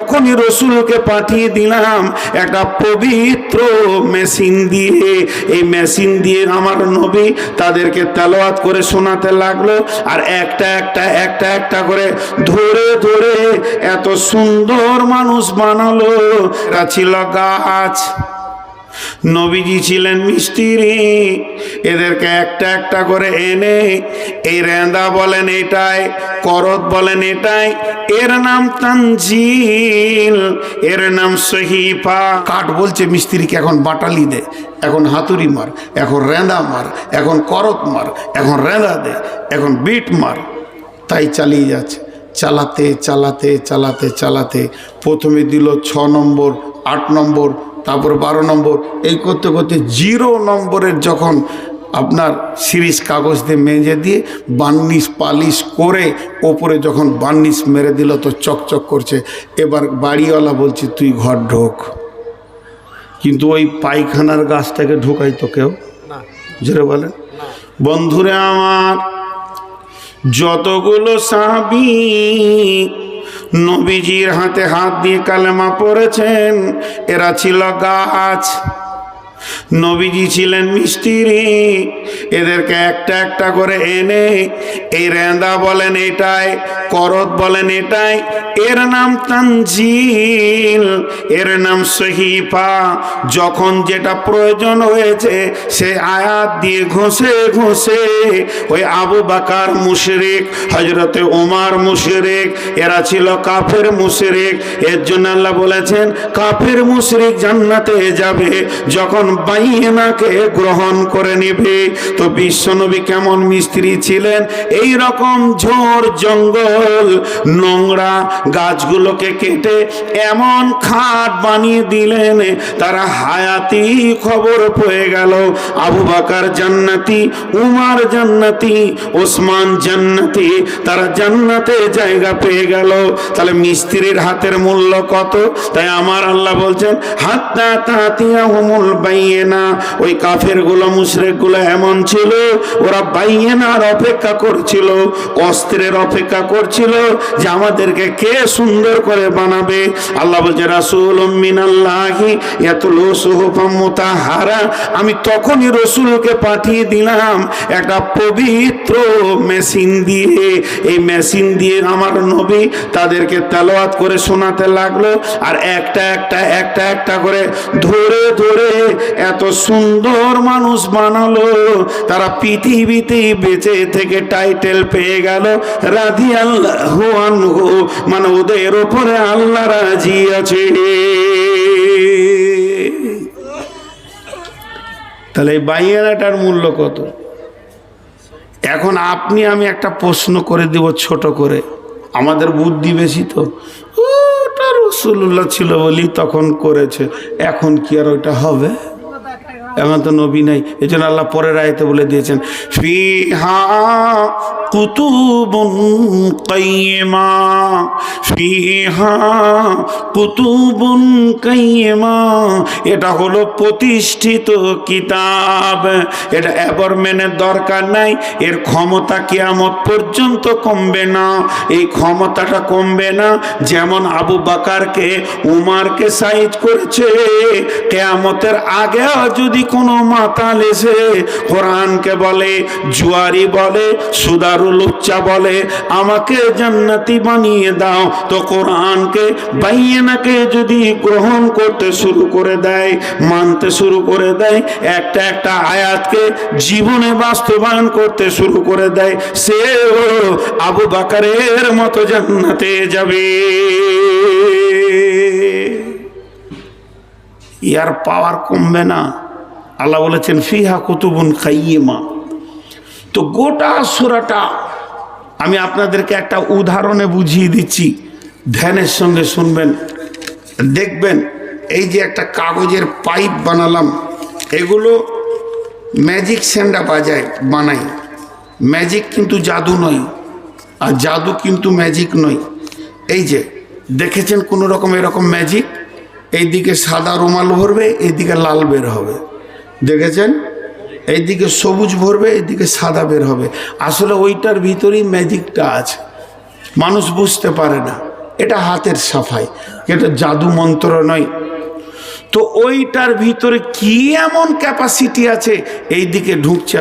তখনই রসুলকে পাঠিয়ে দিলাম একটা পবিত্র মেশিন দিয়ে। এই মেশিন দিয়ে আমার নবী তাদেরকে তেলোয়াত করে শোনাতে লাগল আর একটা একটা একটা একটা করে ধরে ধরে এত সুন্দর মানুষ বানালো। ছিল গাছ। নবীজি ছিলেন মিস্ত্রি। এদেরকে একটা একটা করে এনে, এই রেঁদা বলেন এটাই, করত বলেন এটাই। এর নাম তানজিল, এর নাম সহিফা। কাঠ বলছে মিস্ত্রিকে, এখন বাটালি দে, এখন হাতুড়ি মার, এখন রেঁদা মার, এখন করত মার, এখন রেঁদা দে, এখন বিট মার। তাই চালিয়ে যাচ্ছে। চালাতে চালাতে চালাতে চালাতে। প্রথমে দিল ছ নম্বর, আট নম্বর তারপর বারো নম্বর এই করতে করতে জিরো নম্বরের যখন আপনার সিরিজ কাগজ দিয়ে মেজে দিয়ে বার্নিশ পালিশ করে ওপরে যখন বার্নিশ মেরে দিল তো চকচক করছে। এবার বাড়িওয়ালা বলছে তুই ঘর ঢোক। কিন্তু ওই পায়খানার গাছটাকে ঢোকাই তো কেউ? জোরে বলে বন্ধুরে আমার যতগুলো সাহাবি নবীজির হাতে হাত দিয়ে কালেমা পড়েছেন। এরা ছিল গাছ। নবীজি ছিলেন মিস্ত্রি এদেরকে একটা একটা করে এনে, এই রেঁদা বলেন এটাই, করত বলেন এটাই, এর নাম তানজিল, এর নাম সহিফা। যখন যেটা প্রয়োজন হয়েছে, সে আয়াত দিয়ে ঘষে ঘষে, ওই আবু বাকার মুশরিক হজরতে ওমার মুশরিক, এরা ছিল কাফের মুশরিক। এর জন্য আল্লাহ বলেছেন, কাফের মুশরিক জান্নাতে যাবে। যখন বাইনাকে গ্রহণ করে নেবে। তো বিশ্বনবী কেমন মিস্ত্রি ছিলেন? এই রকম ঝোড় জঙ্গল, নোংরা গাছগুলোকে কেটে এমন খাট বানিয়ে দিলেন, তারা হায়াতি খবর পেয়ে গেল। আবু বাকার জান্নাতি, উমার জান্নাতি, ওসমান জান্নাতি, তারা জান্নাতে জায়গা পেয়ে গেল। তাহলে মিস্ত্রির হাতের মূল্য কত? তাই আমার আল্লাহ বলছেন, হাত্তা তাতিয়া হুমুল বাইয়েনা, ওই কাফেরগুলো এমন ছিল, ওরা বাইয়েনার অপেক্ষা করছিল, অস্ত্রের অপেক্ষা করছিল যে আমাদেরকে কে সুন্দর করে বানাবে। আল্লাহ বলছে রাসুল মিনাল্লাহি ইয়াতুলু সুহুফাম মুতাহারা। আমি তখনই রসুলকে পাঠিয়ে দিলাম একটা পবিত্র মেশিন দিয়ে। এই মেশিন দিয়ে আমার নবী তাদেরকে তেলাওয়াত করে শোনাতে লাগল, আর একটা একটা একটা একটা করে ধরে ধরে এত সুন্দর মানুষ বানালো। তারা পৃথিবীতে বেঁচে থেকে টাইটেল পেয়ে গেল রাধি আল্লাহ মানে ওদের ওপরে আল্লাহ রাজি আছে। তাহলে এই বাইয়ানাটার মূল্য কত? এখন আপনি, আমি একটা প্রশ্ন করে দিব ছোট করে। আমাদের বুদ্ধি বেশি তো। ওটা রসুল্লাহ ছিল বলি তখন করেছে। এখন কি আর ওইটা হবে? এখন তো নবী নাই এই জন্য আল্লাহ পরের আয়তে বলে দিয়েছেন কুতুবুন এটা হলো প্রতিষ্ঠিত কিতাব, এটা অ্যাবরম্যানের দরকার নাই, এর ক্ষমতা কেয়ামত পর্যন্ত কমবে না, এই ক্ষমতাটা কমবে না, যেমন আবু বাকারকে, উমারকে সাইজ করেছে, কেয়ামতের আগেও যদি কোনো মাতাল এসে কোরআনকে বলে, জুয়ারি বলে সুদারুল উচ্চা বলে, আমাকে জান্নাতি বানিয়ে দাও, তো কোরআনকে বাইয়েনাকে যদি গ্রহণ করতে শুরু করে দেয়, মানতে শুরু করে দেয়, একটা একটা আয়াতকে জীবনে বাস্তবায়ন করতে শুরু করে দেয়, সে আবু বাকারের মতো জান্নাতে যাবে। ইয়ার পাওয়ার কমবে না। আল্লাহ বলেছেন, ফিহা কুতুবুন খাইয়েমা। তো গোটা সুরাটা আমি আপনাদেরকে একটা উদাহরণে বুঝিয়ে দিচ্ছি। ধ্যানের সঙ্গে শুনবেন, দেখবেন, এই যে একটা কাগজের পাইপ বানালাম, এগুলো ম্যাজিক স্যান্ডা বাজায় বানাই ম্যাজিক কিন্তু জাদু নয়, আর জাদু কিন্তু ম্যাজিক নয়। এই যে, দেখেছেন কোনো রকম এরকম ম্যাজিক? এইদিকে সাদা রুমাল ভরবে, এইদিকে লাল বের হবে। দেখেছেন? এইদিকে সবুজ ভরবে, এইদিকে সাদা বের হবে। আসলে ওইটার ভিতরেই ম্যাজিকটা আছে। মানুষ বুঝতে পারে না। এটা হাতের সাফাই। এটা জাদু মন্ত্র নয়। তো ওইটার ভিতরে কি এমন ক্যাপাসিটি আছে? এই দিকে ঢুকছে